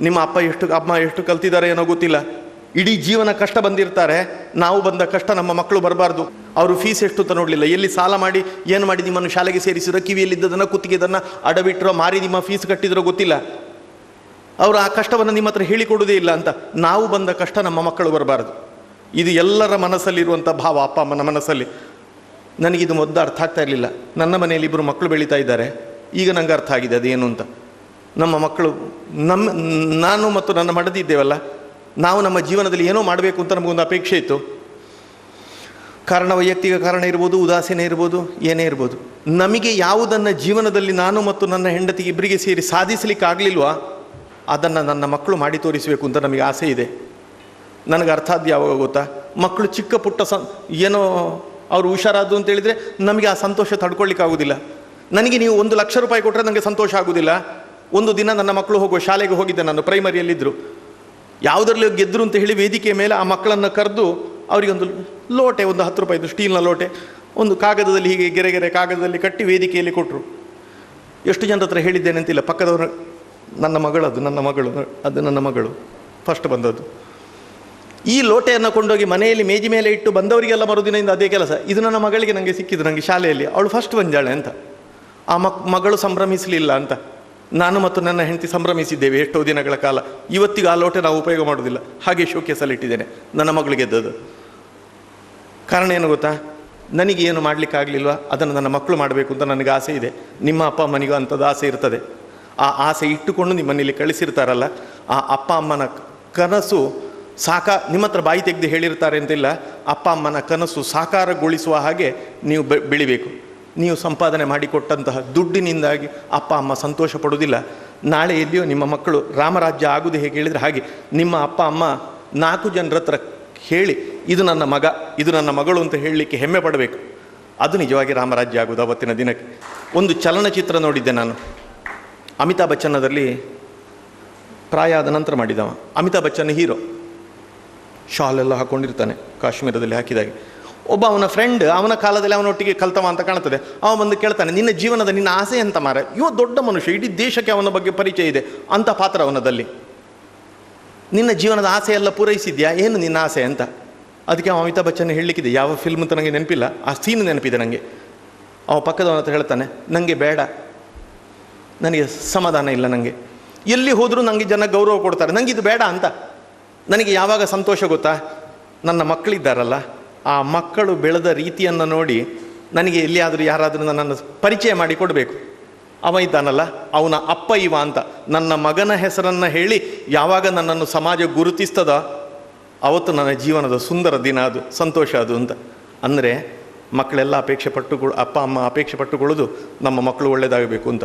ನಿಮ್ಮ ಅಪ್ಪ ಎಷ್ಟು ಅಮ್ಮ ಎಷ್ಟು ಕಲ್ತಿದ್ದಾರೆ ಏನೋ ಗೊತ್ತಿಲ್ಲ. ಇಡೀ ಜೀವನ ಕಷ್ಟ ಬಂದಿರ್ತಾರೆ. ನಾವು ಬಂದ ಕಷ್ಟ ನಮ್ಮ ಮಕ್ಕಳು ಬರಬಾರ್ದು. ಅವರು ಫೀಸ್ ಎಷ್ಟು ಅಂತ ನೋಡಲಿಲ್ಲ. ಎಲ್ಲಿ ಸಾಲ ಮಾಡಿ, ಏನು ಮಾಡಿ ನಿಮ್ಮನ್ನು ಶಾಲೆಗೆ ಸೇರಿಸಿರೋ ಕಿವಿಯಲ್ಲಿದ್ದದನ್ನು, ಕುತ್ತಿಗೆದನ್ನು ಅಡಬಿಟ್ರೋ ಮಾರಿ ನಿಮ್ಮ ಫೀಸ್ ಕಟ್ಟಿದ್ರೋ ಗೊತ್ತಿಲ್ಲ. ಅವರು ಆ ಕಷ್ಟವನ್ನು ನಿಮ್ಮ ಹತ್ರ ಹೇಳಿಕೊಡುವುದೇ ಇಲ್ಲ ಅಂತ. ನಾವು ಬಂದ ಕಷ್ಟ ನಮ್ಮ ಮಕ್ಕಳು ಬರಬಾರ್ದು. ಇದು ಎಲ್ಲರ ಮನಸ್ಸಲ್ಲಿರುವಂಥ ಭಾವ, ಅಪ್ಪ, ಅಮ್ಮನ ಮನಸ್ಸಲ್ಲಿ. ನನಗಿದು ಮೊದಲು ಅರ್ಥ ಆಗ್ತಾ ಇರಲಿಲ್ಲ. ನನ್ನ ಮನೆಯಲ್ಲಿ ಇಬ್ಬರು ಮಕ್ಕಳು ಬೆಳೀತಾ ಇದ್ದಾರೆ. ಈಗ ನಂಗೆ ಅರ್ಥ ಆಗಿದೆ, ಅದೇನು ಅಂತ. ನಮ್ಮ ಮಕ್ಕಳು ನಮ್ಮ ನಾನು ಮತ್ತು ನನ್ನ ಮಡದಿ ಇದ್ದೇವಲ್ಲ, ನಾವು ನಮ್ಮ ಜೀವನದಲ್ಲಿ ಏನೋ ಮಾಡಬೇಕು ಅಂತ ನಮಗೊಂದು ಅಪೇಕ್ಷೆ ಇತ್ತು. ಕಾರಣ ವೈಯಕ್ತಿಕ ಕಾರಣ ಇರ್ಬೋದು, ಉದಾಸೀನ ಇರ್ಬೋದು, ಏನೇ ಇರ್ಬೋದು. ನಮಗೆ ಯಾವುದನ್ನು ಜೀವನದಲ್ಲಿ ನಾನು ಮತ್ತು ನನ್ನ ಹೆಂಡತಿ ಇಬ್ಬರಿಗೆ ಸೇರಿ ಸಾಧಿಸಲಿಕ್ಕೆ ಆಗಲಿಲ್ವಾ, ಅದನ್ನು ನನ್ನ ಮಕ್ಕಳು ಮಾಡಿ ತೋರಿಸಬೇಕು ಅಂತ ನಮಗೆ ಆಸೆ ಇದೆ. ನನಗೆ ಅರ್ಥ ಆದ್ದು ಯಾವಾಗ ಗೊತ್ತಾ? ಮಕ್ಕಳು ಚಿಕ್ಕ ಪುಟ್ಟ ಸ, ಏನೋ ಅವರು ಹುಷಾರಾದ್ದು ಅಂತ ಹೇಳಿದರೆ ನಮಗೆ ಆ ಸಂತೋಷ ತಡ್ಕೊಳ್ಳಿಕ್ಕಾಗೋದಿಲ್ಲ ನನಗೆ ನೀವು ಒಂದು ಲಕ್ಷ ರೂಪಾಯಿ ಕೊಟ್ಟರೆ ನನಗೆ ಸಂತೋಷ ಆಗೋದಿಲ್ಲ. ಒಂದು ದಿನ ನನ್ನ ಮಕ್ಕಳು ಹೋಗುವ ಶಾಲೆಗೆ ಹೋಗಿದ್ದೆ, ನಾನು ಪ್ರೈಮರಿಯಲ್ಲಿದ್ದರು ಯಾವುದರಲ್ಲಿ ಗೆದ್ದರು ಅಂತ ಹೇಳಿ ವೇದಿಕೆಯ ಮೇಲೆ ಆ ಮಕ್ಕಳನ್ನು ಕರೆದು ಅವರಿಗೊಂದು ಲೋಟೆ, ಒಂದು ಹತ್ತು ರೂಪಾಯಿದು ಸ್ಟೀಲ್ನ ಲೋಟೆ, ಒಂದು ಕಾಗದದಲ್ಲಿ ಹೀಗೆ ಗೆರೆ ಗೆರೆ ಕಾಗದದಲ್ಲಿ ಕಟ್ಟಿ ವೇದಿಕೆಯಲ್ಲಿ ಕೊಟ್ಟರು ಎಷ್ಟು ಜನರ ಹತ್ರ ಹೇಳಿದ್ದೇನೆ ಅಂತಿಲ್ಲ, ಪಕ್ಕದವರು ನನ್ನ ಮಗಳದು ನನ್ನ ಮಗಳು, ಅದು ನನ್ನ ಮಗಳು ಫಸ್ಟ್ ಬಂದದ್ದು. ಈ ಲೋಟೆಯನ್ನು ಕೊಂಡೋಗಿ ಮನೆಯಲ್ಲಿ ಮೇಜಿ ಮೇಲೆ ಇಟ್ಟು ಬಂದವರಿಗೆಲ್ಲ ಮರುದಿನದಿಂದ ಅದೇ ಕೆಲಸ. ಇದು ನನ್ನ ಮಗಳಿಗೆ ನನಗೆ ಸಿಕ್ಕಿದ್ದು ನನಗೆ ಶಾಲೆಯಲ್ಲಿ. ಅವಳು ಫಸ್ಟ್ ಬಂದಾಳೆ ಅಂತ. ಆ ಮಕ್, ಮಗಳು ಸಂಭ್ರಮಿಸಲಿಲ್ಲ ಅಂತ. ನಾನು ಮತ್ತು ನನ್ನ ಹೆಂಡತಿ ಸಂಭ್ರಮಿಸಿದ್ದೇವೆ ಎಷ್ಟೋ ದಿನಗಳ ಕಾಲ. ಇವತ್ತಿಗೂ ಆ ಲೋಟೆ ನಾವು ಉಪಯೋಗ ಮಾಡೋದಿಲ್ಲ ಹಾಗೆ ಶೋಕೇಸಲ್ಲಿ ಇಟ್ಟಿದ್ದೇನೆ. ನನ್ನ ಮಗಳಿಗೆ ಗೆದ್ದದು ಕಾರಣ ಏನು ಗೊತ್ತಾ? ನನಗೆ ಏನು ಮಾಡಲಿಕ್ಕಾಗಲಿಲ್ವ ಅದನ್ನು ನನ್ನ ಮಕ್ಕಳು ಮಾಡಬೇಕು ಅಂತ ನನಗೆ ಆಸೆ ಇದೆ. ನಿಮ್ಮ ಅಪ್ಪ ಅಮ್ಮನಿಗೂ ಅಂಥದ್ದು ಆಸೆ ಇರ್ತದೆ. ಆ ಆಸೆ ಇಟ್ಟುಕೊಂಡು ನಿಮ್ಮನ್ನಿಲ್ಲಿ ಕಳಿಸಿರ್ತಾರಲ್ಲ, ಆ ಅಪ್ಪ ಅಮ್ಮನ ಕನಸು ಸಾಕ, ನಿಮ್ಮ ಹತ್ರ ಬಾಯಿ ತೆಗೆದು ಹೇಳಿರ್ತಾರೆ ಅಂತಿಲ್ಲ. ಅಪ್ಪ ಅಮ್ಮನ ಕನಸು ಸಾಕಾರಗೊಳಿಸುವ ಹಾಗೆ ನೀವು ಬೆಳಿಬೇಕು. ನೀವು ಸಂಪಾದನೆ ಮಾಡಿಕೊಟ್ಟಂತಹ ದುಡ್ಡಿನಿಂದಾಗಿ ಅಪ್ಪ, ಅಮ್ಮ ಸಂತೋಷ ಪಡುವುದಿಲ್ಲ. ನಾಳೆ ಎಲ್ಲಿಯೋ ನಿಮ್ಮ ಮಕ್ಕಳು ರಾಮರಾಜ್ಯ ಆಗುವುದು ಹೇಗೆ ಹೇಳಿದರೆ ಹಾಗೆ. ನಿಮ್ಮ ಅಪ್ಪ, ಅಮ್ಮ ನಾಲ್ಕು ಜನರ ಹತ್ರ ಹೇಳಿ, ಇದು ನನ್ನ ಮಗ, ಇದು ನನ್ನ ಮಗಳು ಅಂತ ಹೇಳಲಿಕ್ಕೆ ಹೆಮ್ಮೆ ಪಡಬೇಕು. ಅದು ನಿಜವಾಗಿ ರಾಮರಾಜ್ಯ ಆಗುವುದು ಅವತ್ತಿನ ದಿನಕ್ಕೆ. ಒಂದು ಚಲನಚಿತ್ರ ನೋಡಿದ್ದೆ ನಾನು. ಅಮಿತಾಬ್ ಬಚ್ಚನದಲ್ಲಿ ಪ್ರಾಯ ಆದ ನಂತರ ಮಾಡಿದವ. ಅಮಿತಾಬ್ ಬಚ್ಚನ್ ಹೀರೋ. ಶಾಲೆಲ್ಲ ಹಾಕ್ಕೊಂಡಿರ್ತಾನೆ ಕಾಶ್ಮೀರದಲ್ಲಿ ಹಾಕಿದಾಗೆ. ಒಬ್ಬ ಅವನ ಫ್ರೆಂಡ್ ಅವನ ಕಾಲದಲ್ಲಿ ಅವನೊಟ್ಟಿಗೆ ಕಲ್ತವ ಅಂತ ಕಾಣ್ತದೆ ಅವ ಬಂದು ಕೇಳ್ತಾನೆ, ನಿನ್ನ ಜೀವನದ ನಿನ್ನ ಆಸೆ ಅಂತ ಮಾರ ಇವ ದೊಡ್ಡ ಮನುಷ್ಯ, ಇಡೀ ದೇಶಕ್ಕೆ ಅವನ ಬಗ್ಗೆ ಪರಿಚಯ ಇದೆ. ಅಂತ ಪಾತ್ರ ಅವನದಲ್ಲಿ. ನಿನ್ನ ಜೀವನದ ಆಸೆ ಎಲ್ಲ ಪೂರೈಸಿದ್ಯಾ? ಏನು ನಿನ್ನ ಆಸೆ ಅಂತ? ಅದಕ್ಕೆ ಅವ ಅಮಿತಾಬ್ ಬಚ್ಚನ್ ಹೇಳಲಿಕ್ಕಿದೆ ಯಾವ ಫಿಲ್ಮ್ ಅಂತ ನನಗೆ ನೆನಪಿಲ್ಲ. ಆ ಸೀನ್ ನೆನಪಿದೆ ನನಗೆ ಅವ ಪಕ್ಕದವನ ಹತ್ರ ಹೇಳ್ತಾನೆ ನನಗೆ ಬೇಡ. ನನಗೆ ಸಮಾಧಾನ ಇಲ್ಲ ನನಗೆ ಎಲ್ಲಿ ಹೋದರೂ ನನಗೆ ಜನ ಗೌರವ ಕೊಡ್ತಾರೆ. ನನಗೆ ಇದು ಬೇಡ ಅಂತ. ನನಗೆ ಯಾವಾಗ ಸಂತೋಷ ಗೊತ್ತಾ? ನನ್ನ ಮಕ್ಕಳಿದ್ದಾರಲ್ಲ. ಆ ಮಕ್ಕಳು ಬೆಳೆದ ರೀತಿಯನ್ನು ನೋಡಿ ನನಗೆ ಎಲ್ಲಿಯಾದರೂ ಯಾರಾದರೂ ನನ್ನನ್ನು ಪರಿಚಯ ಮಾಡಿ ಕೊಡಬೇಕು. ಅವ ಇದ್ದಾನಲ್ಲ, ಅವನ ಅಪ್ಪ ಇವ ಅಂತ. ನನ್ನ ಮಗನ ಹೆಸರನ್ನು ಹೇಳಿ ಯಾವಾಗ ನನ್ನನ್ನು ಸಮಾಜ ಗುರುತಿಸ್ತದ, ಅವತ್ತು ನನ್ನ ಜೀವನದ ಸುಂದರ ದಿನ ಅದು, ಸಂತೋಷ ಅದು ಅಂತ. ಅಂದರೆ ಮಕ್ಕಳೆಲ್ಲ ಅಪೇಕ್ಷೆ ಪಟ್ಟುಕೊಳ್ಳು ಅಪ್ಪ, ಅಮ್ಮ ಅಪೇಕ್ಷೆ ಪಟ್ಟುಕೊಳ್ಳೋದು ನಮ್ಮ ಮಕ್ಕಳು ಒಳ್ಳೆಯದಾಗಬೇಕು ಅಂತ.